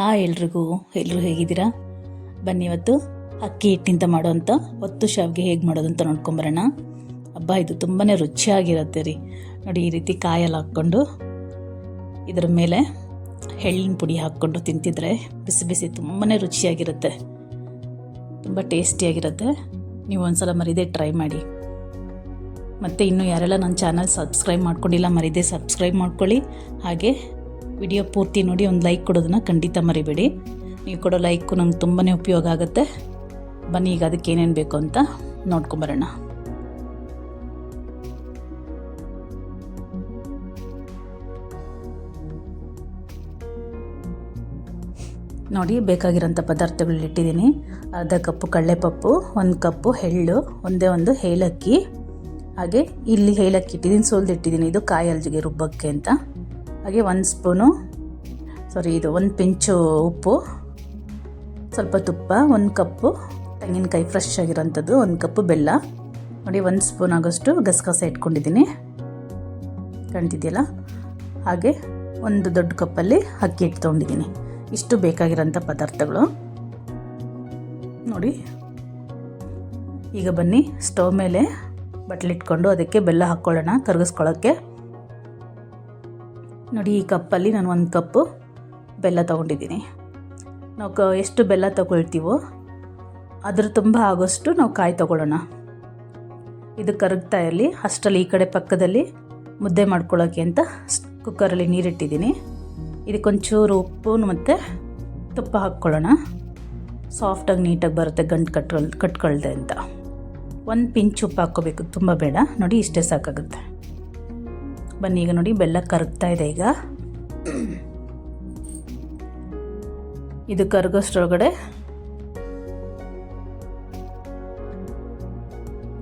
Hi ಎಲ್ರಿಗೂ ಎಲ್ಲರೂ ಹೇಗಿದ್ದೀರಾ? ಬನ್ನಿ ಇವತ್ತು ಅಕ್ಕಿ ಹಿಟ್ಟಿಂದ ಮಾಡೋವಂಥ ಒತ್ತು ಶಾವಿಗೆ ಹೇಗೆ ಮಾಡೋದು ಅಂತ ನೋಡ್ಕೊಂಬರೋಣ. ಹಬ್ಬ ಇದು ತುಂಬಾ ರುಚಿಯಾಗಿರುತ್ತೆ ರೀ. ನೋಡಿ, ಈ ರೀತಿ ಕಾಯಲ್ಲಿ ಹಾಕ್ಕೊಂಡು, ಇದರ ಮೇಲೆ ಎಳ್ಳಿನ ಪುಡಿ ಹಾಕ್ಕೊಂಡು ತಿಂತಿದ್ರೆ ಬಿಸಿ ಬಿಸಿ ತುಂಬಾ ರುಚಿಯಾಗಿರುತ್ತೆ. ತುಂಬ ಟೇಸ್ಟಿಯಾಗಿರುತ್ತೆ. ನೀವು ಒಂದ್ಸಲ ಮರಿದೇ ಟ್ರೈ ಮಾಡಿ. ಮತ್ತು ಇನ್ನೂ ಯಾರೆಲ್ಲ ನನ್ನ ಚಾನಲ್ ಸಬ್ಸ್ಕ್ರೈಬ್ ಮಾಡ್ಕೊಂಡಿಲ್ಲ, ಮರಿದೇ ಸಬ್ಸ್ಕ್ರೈಬ್ ಮಾಡ್ಕೊಳ್ಳಿ. ಹಾಗೆ ವಿಡಿಯೋ ಪೂರ್ತಿ ನೋಡಿ ಒಂದು ಲೈಕ್ ಕೊಡೋದನ್ನ ಖಂಡಿತ ಮರಿಬೇಡಿ. ನೀವು ಕೊಡೋ ಲೈಕು ನಂಗೆ ತುಂಬಾ ಉಪಯೋಗ ಆಗುತ್ತೆ. ಬನ್ನಿ ಈಗ ಅದಕ್ಕೆ ಏನೇನು ಬೇಕು ಅಂತ ನೋಡ್ಕೊಂಬರೋಣ ನೋಡಿ ಬೇಕಾಗಿರೋಂಥ ಪದಾರ್ಥಗಳು ಇಟ್ಟಿದ್ದೀನಿ. ಅರ್ಧ ಕಪ್ಪು ಕಡಲೆಪಪ್ಪು, ಒಂದು ಕಪ್ಪು ಎಳ್ಳು, ಒಂದೇ ಒಂದು ಏಲಕ್ಕಿ. ಹಾಗೆ ಇಲ್ಲಿ ಏಲಕ್ಕಿ ಇಟ್ಟಿದ್ದೀನಿ, ಸೋಲ್ದಿಟ್ಟಿದ್ದೀನಿ. ಇದು ಕಾಯಿ ಅಲ್ಜಿಗೆ ರುಬ್ಬಕ್ಕೆ ಅಂತ. ಹಾಗೆ ಒಂದು ಸ್ಪೂನು ಸಾರಿ ಇದು ಒಂದು ಪಿಂಚು ಉಪ್ಪು, ಸ್ವಲ್ಪ ತುಪ್ಪ, ಒಂದು ಕಪ್ಪು, ತೆಂಗಿನಕಾಯಿ ಫ್ರೆಶ್ ಆಗಿರೋಂಥದ್ದು ಒಂದು ಕಪ್ಪು ಬೆಲ್ಲ. ನೋಡಿ, ಒಂದು ಸ್ಪೂನ್ ಆಗೋಷ್ಟು ಗಸಗಸೆ ಇಟ್ಕೊಂಡಿದ್ದೀನಿ. ಕಾಣ್ತಿದೆಯಲ್ಲ? ಹಾಗೆ ಒಂದು ದೊಡ್ಡ ಕಪ್ಪಲ್ಲಿ ಅಕ್ಕಿ ಹಿಟ್ಟು ತೊಗೊಂಡಿದ್ದೀನಿ ಇಷ್ಟು ಬೇಕಾಗಿರೋಂಥ ಪದಾರ್ಥಗಳು. ನೋಡಿ, ಈಗ ಬನ್ನಿ, ಸ್ಟವ್ ಮೇಲೆ ಬಟ್ಲಿಟ್ಕೊಂಡು ಅದಕ್ಕೆ ಬೆಲ್ಲ ಹಾಕ್ಕೊಳ್ಳೋಣ, ಕರಗಿಸ್ಕೊಳ್ಳೋಕ್ಕೆ. ನೋಡಿ, ಈ ಕಪ್ಪಲ್ಲಿ ನಾನು ಒಂದು ಕಪ್ಪು ಬೆಲ್ಲ ತೊಗೊಂಡಿದ್ದೀನಿ. ನಾವು ಎಷ್ಟು ಬೆಲ್ಲ ತಗೊಳ್ತೀವೋ ಅದ್ರ ತುಂಬ ಆಗೋಷ್ಟು ನಾವು ಕಾಯಿ ತೊಗೊಳ್ಳೋಣ. ಇದು ಕರಗ್ತಾ ಇರಲಿ. ಅಷ್ಟರಲ್ಲಿ ಈ ಕಡೆ ಪಕ್ಕದಲ್ಲಿ ಮುದ್ದೆ ಮಾಡ್ಕೊಳ್ಳೋಕ್ಕೆ ಅಂತ ಕುಕ್ಕರಲ್ಲಿ ನೀರಿಟ್ಟಿದ್ದೀನಿ. ಇದಕ್ಕೊಂಚೂರು ಉಪ್ಪು ಮತ್ತು ತುಪ್ಪ ಹಾಕ್ಕೊಳ್ಳೋಣ. ಸಾಫ್ಟಾಗಿ ನೀಟಾಗಿ ಬರುತ್ತೆ ಗಂಟು ಕಟ್ಕೊಳ್ ಕಟ್ಕೊಳ್ದೆ ಅಂತ. ಒಂದು ಪಿಂಚ್ ಉಪ್ಪು ಹಾಕ್ಕೋಬೇಕು. ತುಂಬ ಬೇಡ. ನೋಡಿ, ಇಷ್ಟೇ ಸಾಕಾಗುತ್ತೆ. ಬನ್ನಿ, ಈಗ ನೋಡಿ ಬೆಲ್ಲ ಕರಗ್ತಾ ಇದೆ ಈಗ. ಇದು ಕರಗೋಷ್ಟ್ರೊಳಗಡೆ.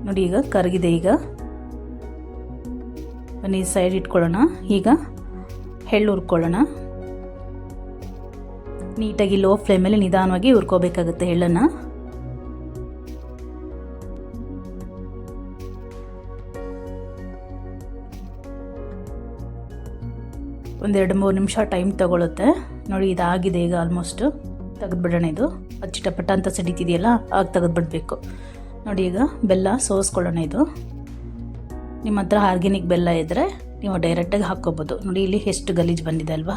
ನೋಡಿ ಈಗ ಕರಗಿದೆ ಈಗ. ಬನ್ನಿ ಸೈಡ್ ಇಟ್ಕೊಳ್ಳೋಣ. ಈಗ ಎಳ್ಳು ಹುರ್ಕೊಳ್ಳೋಣ. ನೀಟಾಗಿ ಲೋ ಫ್ಲೇಮಲ್ಲಿ ನಿಧಾನವಾಗಿ ಹುರ್ಕೋಬೇಕಾಗುತ್ತೆ ಎಳ್ಳನ್ನು ಒಂದೆರಡು ಮೂರು ನಿಮಿಷ ಟೈಮ್ ತಗೊಳುತ್ತೆ. ನೋಡಿ, ಇದಾಗಿದೆ ಈಗ ಆಲ್ಮೋಸ್ಟ್ ತೆಗೆದ್ಬಿಡೋಣ ಇದು. ಅಚ್ಚಿಟಪಟ ಅಂತ ಸಿಡಿತಿದೆಯಲ್ಲ, ಆಗ ತೆಗೆದ್ಬಿಡ್ಬೇಕು. ನೋಡಿ ಈಗ ಬೆಲ್ಲ ಸೋಸ್ಕೊಳ್ಳೋಣ ಇದು. ನಿಮ್ಮ ಹತ್ರ ಆರ್ಗ್ಯಾನಿಕ್ ಬೆಲ್ಲ ಇದ್ದರೆ ನೀವು ಡೈರೆಕ್ಟಾಗಿ ಹಾಕ್ಕೋಬೋದು. ನೋಡಿ, ಇಲ್ಲಿ ಎಷ್ಟು ಗಲೀಜು ಬಂದಿದೆ ಅಲ್ವಾ?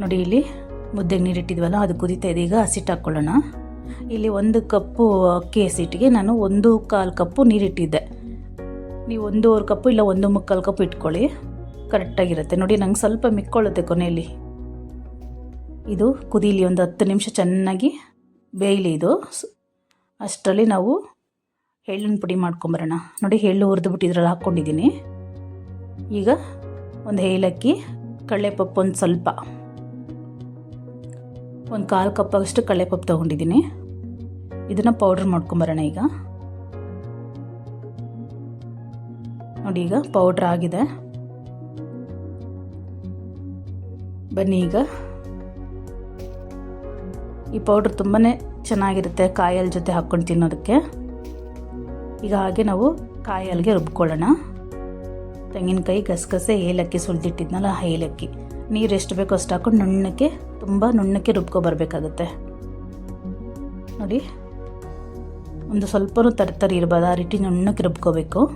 ನೋಡಿ, ಇಲ್ಲಿ ಮುದ್ದೆಗೆ ನೀರಿಟ್ಟಿದ್ವಲ್ಲ, ಅದು ಕುದಿತಾ ಇದೆ. ಈಗ ಹಸಿಟ್ಟು ಹಾಕ್ಕೊಳ್ಳೋಣ. ಇಲ್ಲಿ ಒಂದು ಕಪ್ಪು ಅಕ್ಕಿ ಹಸಿಟ್ಟಿಗೆ ನಾನು ಒಂದು ಕಾಲು ಕಪ್ಪು ನೀರಿಟ್ಟಿದ್ದೆ. ನೀವು ಒಂದೂವರೆ ಕಪ್ಪು ಇಲ್ಲ ಒಂದು ಮುಕ್ಕಾಲು ಕಪ್ಪು ಇಟ್ಕೊಳ್ಳಿ. ಕರೆಕ್ಟಾಗಿರುತ್ತೆ. ನೋಡಿ, ನಂಗೆ ಸ್ವಲ್ಪ ಮಿಕ್ಕೊಳ್ಳುತ್ತೆ ಕೊನೆಯಲ್ಲಿ. ಇದು ಕುದೀಲಿ ಒಂದು ಹತ್ತು ನಿಮಿಷ ಚೆನ್ನಾಗಿ ಬೇಯಲಿ ಇದು. ಅಷ್ಟರಲ್ಲಿ ನಾವು ಎಳ್ಳಿನ ಪುಡಿ ಮಾಡ್ಕೊಂಬರೋಣ. ನೋಡಿ, ಎಳ್ಳು ಹುರಿದ್ಬಿಟ್ಟು ಇದ್ರಲ್ಲಿ ಹಾಕ್ಕೊಂಡಿದ್ದೀನಿ. ಈಗ ಒಂದು ಏಲಕ್ಕಿ ಕಡಲೆಪಪ್ಪು ಒಂದು ಸ್ವಲ್ಪ. ಒಂದು ಕಾಲು ಕಪ್ಪಾಗಷ್ಟು ಕಡಲೆಪಪ್ಪು ತೊಗೊಂಡಿದ್ದೀನಿ. ಇದನ್ನು ಪೌಡ್ರ್ ಮಾಡ್ಕೊಂಬರೋಣ ಈಗ. ನೋಡಿ, ಈಗ ಪೌಡ್ರ್ ಆಗಿದೆ. ಬನ್ನಿ ಈಗ. ಈ ಪೌಡ್ರ್ ತುಂಬಾ ಚೆನ್ನಾಗಿರುತ್ತೆ ಕಾಯಲ್ ಜೊತೆ ಹಾಕ್ಕೊಂಡು ತಿನ್ನೋದಕ್ಕೆ. ಈಗ ಹಾಗೆ ನಾವು ಕಾಯಲ್ಗೆ ರುಬ್ಕೊಳ್ಳೋಣ. ತೆಂಗಿನಕಾಯಿ ಗಸಗಸೆ, ಏಲಕ್ಕಿ ಸುಲಿದಿಟ್ಟಿದ್ನಲ್ಲ ಏಲಕ್ಕಿ. ನೀರು ಎಷ್ಟು ಬೇಕೋ ಅಷ್ಟು ಹಾಕೊಂಡು ನುಣ್ಣಕ್ಕೆ, ತುಂಬ ನುಣ್ಣಕ್ಕೆ ರುಬ್ಕೊ ಬರಬೇಕಾಗುತ್ತೆ. ನೋಡಿ. ಒಂದು ಸ್ವಲ್ಪನೂ ತರ್ತರಿ ಇರ್ಬೋದು ಆ ರೀತಿ ನುಣ್ಣಕ್ಕೆ ರುಬ್ಕೋಬೇಕು.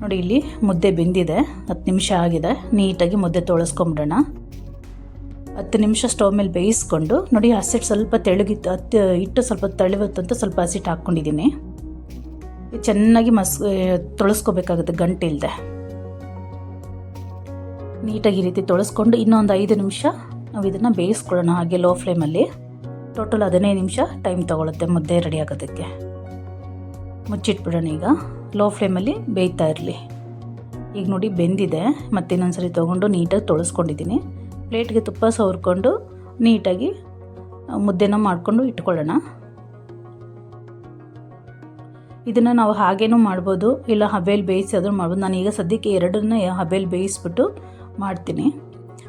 ನೋಡಿ, ಇಲ್ಲಿ ಮುದ್ದೆ ಬೆಂದಿದೆ, ಹತ್ತು ನಿಮಿಷ ಆಗಿದೆ, ನೀಟಾಗಿ ಮುದ್ದೆ ತೊಳಸ್ಕೊಂಬಿಡೋಣ. ಹತ್ತು ನಿಮಿಷ ಸ್ಟವ್ ಮೇಲೆ ಬೇಯಿಸ್ಕೊಂಡು, ನೋಡಿ ಹಸಿಟ್ಟು ಸ್ವಲ್ಪ ತೆಳುಗಿತ್ತು, ಹತ್ತು, ಹಿಟ್ಟು ಸ್ವಲ್ಪ ತಳಿವತ್ತಂತ ಸ್ವಲ್ಪ ಹಸಿಟ್ಟು ಹಾಕ್ಕೊಂಡಿದ್ದೀನಿ. ಚೆನ್ನಾಗಿ ಮಸ್ ತೊಳಸ್ಕೋಬೇಕಾಗುತ್ತೆ, ಗಂಟೆ ಇಲ್ಲದೆ ನೀಟಾಗಿ ಈ ರೀತಿ ತೊಳಸ್ಕೊಂಡು ಇನ್ನೊಂದು ಐದು ನಿಮಿಷ ನಾವು ಇದನ್ನು ಬೇಯಿಸ್ಕೊಳ್ಳೋಣ, ಹಾಗೆ ಲೋ ಫ್ಲೇಮಲ್ಲಿ ಟೋಟಲ್ ಹದಿನೈದು ನಿಮಿಷ ಟೈಮ್ ತೊಗೊಳುತ್ತೆ ಮುದ್ದೆ ರೆಡಿ ಆಗೋದಕ್ಕೆ. ಮುಚ್ಚಿಟ್ಬಿಡೋಣ ಈಗ. ಲೋ ಫ್ಲೇಮಲ್ಲಿ ಬೇಯ್ತಾ ಇರಲಿ. ಈಗ ನೋಡಿ ಬೆಂದಿದೆ ಮತ್ತೆ ಇನ್ನೊಂದ್ಸರಿ ತೊಗೊಂಡು ನೀಟಾಗಿ ತೊಳಸ್ಕೊಂಡಿದ್ದೀನಿ. ಪ್ಲೇಟ್ಗೆ ತುಪ್ಪ ಸವರ್ಕೊಂಡು ನೀಟಾಗಿ ಮುದ್ದೆನ ಮಾಡಿಕೊಂಡು ಇಟ್ಕೊಳ್ಳೋಣ. ಇದನ್ನು ನಾವು ಹಾಗೇನೂ ಮಾಡ್ಬೋದು. ಇಲ್ಲ, ಹಬೆಲ್ ಬೇಯಿಸೋದ್ರೂ ಮಾಡ್ಬೋದು. ನಾನು ಈಗ ಸದ್ಯಕ್ಕೆ ಎರಡನ್ನ ಹಬೇಲಿ ಬೇಯಿಸ್ಬಿಟ್ಟು ಮಾಡ್ತೀನಿ.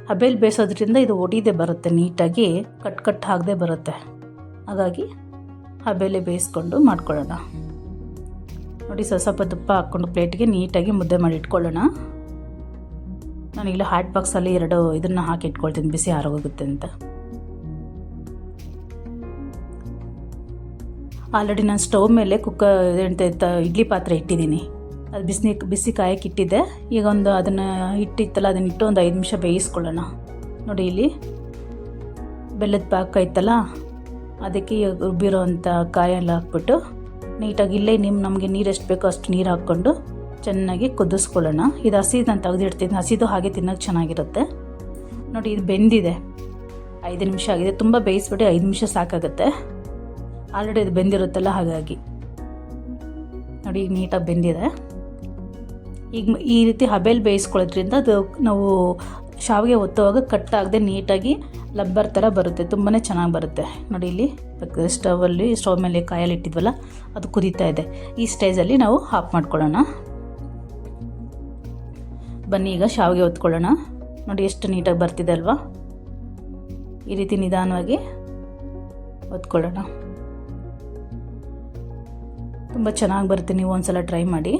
ಹಬೆಲ್ ಬೇಯಿಸೋದ್ರಿಂದ ಇದು ಒಡಿದೆ ಬರುತ್ತೆ, ನೀಟಾಗಿ ಕಟ್ ಕಟ್ ಆಗದೆ ಬರುತ್ತೆ. ಹಾಗಾಗಿ ಹಬೆಲೆ ಬೇಯಿಸ್ಕೊಂಡು ಮಾಡ್ಕೊಳ್ಳೋಣ. ನೋಡಿ ಸ್ವಲ್ಪ ತುಪ್ಪ ಹಾಕ್ಕೊಂಡು ಪ್ಲೇಟ್ಗೆ ನೀಟಾಗಿ ಮುದ್ದೆ ಮಾಡಿ ಇಟ್ಕೊಳ್ಳೋಣ. ನಾನಿಲ್ಲ ಹಾಟ್ ಬಾಕ್ಸಲ್ಲಿ ಎರಡು ಇದನ್ನು ಹಾಕಿ ಇಟ್ಕೊಳ್ತೀನಿ, ಬಿಸಿ ಆರೋಗುತ್ತೆ ಅಂತ. ಆಲ್ರೆಡಿ ನಾನು ಸ್ಟವ್ ಮೇಲೆ ಕುಕ್ಕ ಎಂತ ಇಡ್ಲಿ ಪಾತ್ರೆ ಇಟ್ಟಿದ್ದೀನಿ. ಅದು ಬಿಸಿ ಬಿಸಿ ಕಾಯಕ್ಕೆ ಇಟ್ಟಿದ್ದೆ. ಈಗ ಒಂದು ಅದನ್ನು ಇಟ್ಟಿತ್ತಲ್ಲ, ಅದನ್ನ ಇಟ್ಟು ಒಂದು ಐದು ನಿಮಿಷ ಬೇಯಿಸ್ಕೊಳ್ಳೋಣ. ನೋಡಿ ಇಲ್ಲಿ ಬೆಲ್ಲದ ಪಾಕ ಇತ್ತಲ್ಲ, ಅದಕ್ಕೆ ರುಬ್ಬಿರೋ ಅಂಥ ಕಾಯೆಲ್ಲ ಹಾಕ್ಬಿಟ್ಟು, ನೀಟಾಗಿ ಇಲ್ಲೇ ನಿಮ್ಮ ನಮಗೆ ನೀರು ಎಷ್ಟು ಬೇಕೋ ಅಷ್ಟು ನೀರು ಹಾಕ್ಕೊಂಡು ಚೆನ್ನಾಗಿ ಕುದಿಸ್ಕೊಳ್ಳೋಣ. ಇದು ಹಸಿ ನಾನು ತೆಗೆದಿಡ್ತೀನಿ ಹಸಿದು ಹಾಗೆ ತಿನ್ನೋಕೆ ಚೆನ್ನಾಗಿರುತ್ತೆ. ನೋಡಿ, ಇದು ಬೆಂದಿದೆ. ಐದು ನಿಮಿಷ ಆಗಿದೆ. ತುಂಬ ಬೇಯಿಸ್ಬಿಟ್ಟು ಐದು ನಿಮಿಷ ಸಾಕಾಗುತ್ತೆ. ಆಲ್ರೆಡಿ ಇದು ಬೆಂದಿರುತ್ತಲ್ಲ, ಹಾಗಾಗಿ. ನೋಡಿ ಈಗ ನೀಟಾಗಿ ಬೆಂದಿದೆ. ಈಗ ಈ ರೀತಿ ಹಬೆಲ್ ಬೇಯಿಸ್ಕೊಳ್ಳೋದ್ರಿಂದ ಅದು ನಾವು ಶಾವಿಗೆ ಒತ್ತುವಾಗ ಆಗದೆ ನೀಟಾಗಿ ಲಬ್ಬರ್ ಥರ ಬರುತ್ತೆ. ತುಂಬಾ ಚೆನ್ನಾಗಿ ಬರುತ್ತೆ. ನೋಡಿ, ಇಲ್ಲಿ ಸ್ಟವಲ್ಲಿ ಸ್ಟವ್ ಮೇಲೆ ಕಾಯಲ್ಲಿ ಇಟ್ಟಿದ್ವಲ್ಲ, ಅದು ಕುದೀತಾ ಇದೆ. ಈ ಸ್ಟೇಜಲ್ಲಿ ನಾವು ಆಫ್ ಮಾಡ್ಕೊಳ್ಳೋಣ. ಬನ್ನಿ, ಈಗ ಶಾವಿಗೆ ಹೊತ್ಕೊಳ್ಳೋಣ. ನೋಡಿ ಎಷ್ಟು ನೀಟಾಗಿ ಬರ್ತಿದೆ ಅಲ್ವಾ? ಈ ರೀತಿ ನಿಧಾನವಾಗಿ ಹೊತ್ಕೊಳ್ಳೋಣ. ತುಂಬ ಚೆನ್ನಾಗಿ ಬರುತ್ತೆ, ನೀವು ಒಂದ್ಸಲ ಟ್ರೈ ಮಾಡಿ.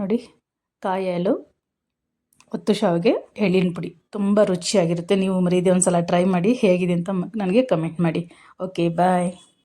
ನೋಡಿ, ಕಾಯಿ ಹಾಲು. ಒತ್ತು ಶಾವಿಗೆ ಎಳ್ಳಿನ ಪುಡಿ. ತುಂಬ ರುಚಿಯಾಗಿರುತ್ತೆ. ನೀವು ಮರೀದೆ ಒಂದು ಸಲ ಟ್ರೈ ಮಾಡಿ ಹೇಗಿದೆ ಅಂತ ನನಗೆ ಕಮೆಂಟ್ ಮಾಡಿ. Okay bye